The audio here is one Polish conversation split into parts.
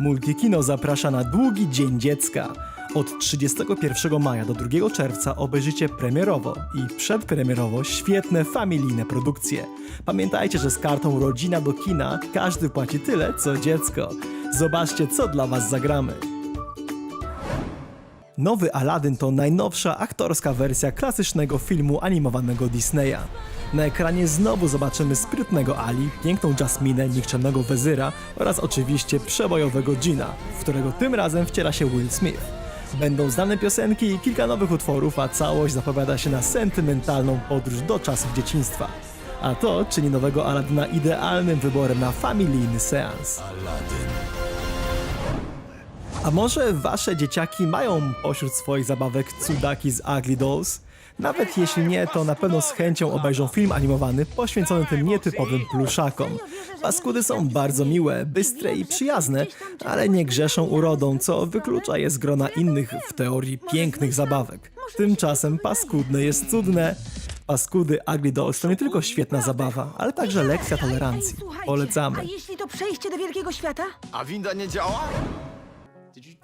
Multikino zaprasza na długi Dzień Dziecka. Od 31 maja do 2 czerwca obejrzycie premierowo i przedpremierowo świetne familijne produkcje. Pamiętajcie, że z kartą Rodzina do kina każdy płaci tyle, co dziecko. Zobaczcie, co dla Was zagramy. Nowy Aladdin to najnowsza aktorska wersja klasycznego filmu animowanego Disneya. Na ekranie znowu zobaczymy sprytnego Ali, piękną Jasminę, nikczemnego Wezyra oraz oczywiście przebojowego Gina, w którego tym razem wciela się Will Smith. Będą znane piosenki i kilka nowych utworów, a całość zapowiada się na sentymentalną podróż do czasów dzieciństwa. A to czyni nowego Aladdina idealnym wyborem na familijny seans. A może wasze dzieciaki mają pośród swoich zabawek cudaki z Ugly Dolls? Nawet jeśli nie, to na pewno z chęcią obejrzą film animowany poświęcony tym nietypowym pluszakom. Paskudy są bardzo miłe, bystre i przyjazne, ale nie grzeszą urodą, co wyklucza je z grona innych, w teorii pięknych zabawek. Tymczasem paskudne jest cudne. Paskudy Ugly Dolls to nie tylko świetna zabawa, ale także lekcja tolerancji. Polecamy. A jeśli to przejście do wielkiego świata? A winda nie działa?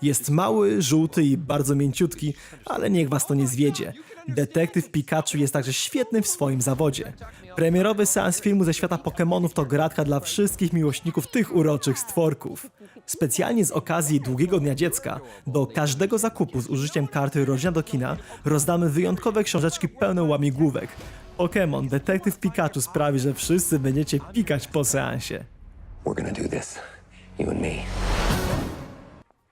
Jest mały, żółty i bardzo mięciutki, ale niech was to nie zwiedzie. Detektyw Pikachu jest także świetny w swoim zawodzie. Premierowy seans filmu ze świata Pokémonów to gratka dla wszystkich miłośników tych uroczych stworków. Specjalnie z okazji Długiego Dnia Dziecka do każdego zakupu z użyciem karty Rodzina do kina rozdamy wyjątkowe książeczki pełne łamigłówek. Pokémon Detektyw Pikachu sprawi, że wszyscy będziecie pikać po seansie. We're gonna do this. You and me.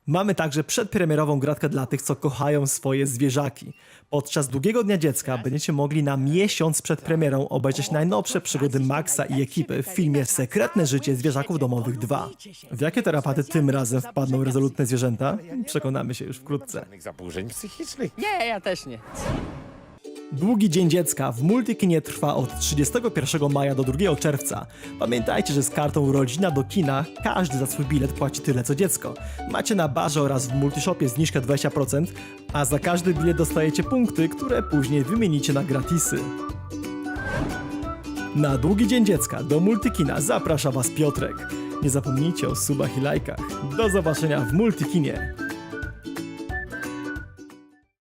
Mamy także przedpremierową gratkę dla tych, co kochają swoje zwierzaki. Podczas długiego dnia dziecka będziecie mogli na miesiąc przed premierą obejrzeć najnowsze przygody Maxa i ekipy w filmie Sekretne życie zwierzaków domowych 2. W jakie terapaty tym razem wpadną rezolutne zwierzęta? Przekonamy się już wkrótce. Zaburzeń psychicznych. Nie, ja też nie. Długi Dzień Dziecka w Multikinie trwa od 31 maja do 2 czerwca. Pamiętajcie, że z kartą Rodzina do kina każdy za swój bilet płaci tyle co dziecko. Macie na barze oraz w Multishopie zniżkę 20%, a za każdy bilet dostajecie punkty, które później wymienicie na gratisy. Na Długi Dzień Dziecka do Multikina zaprasza Was Piotrek. Nie zapomnijcie o subach i lajkach. Do zobaczenia w Multikinie.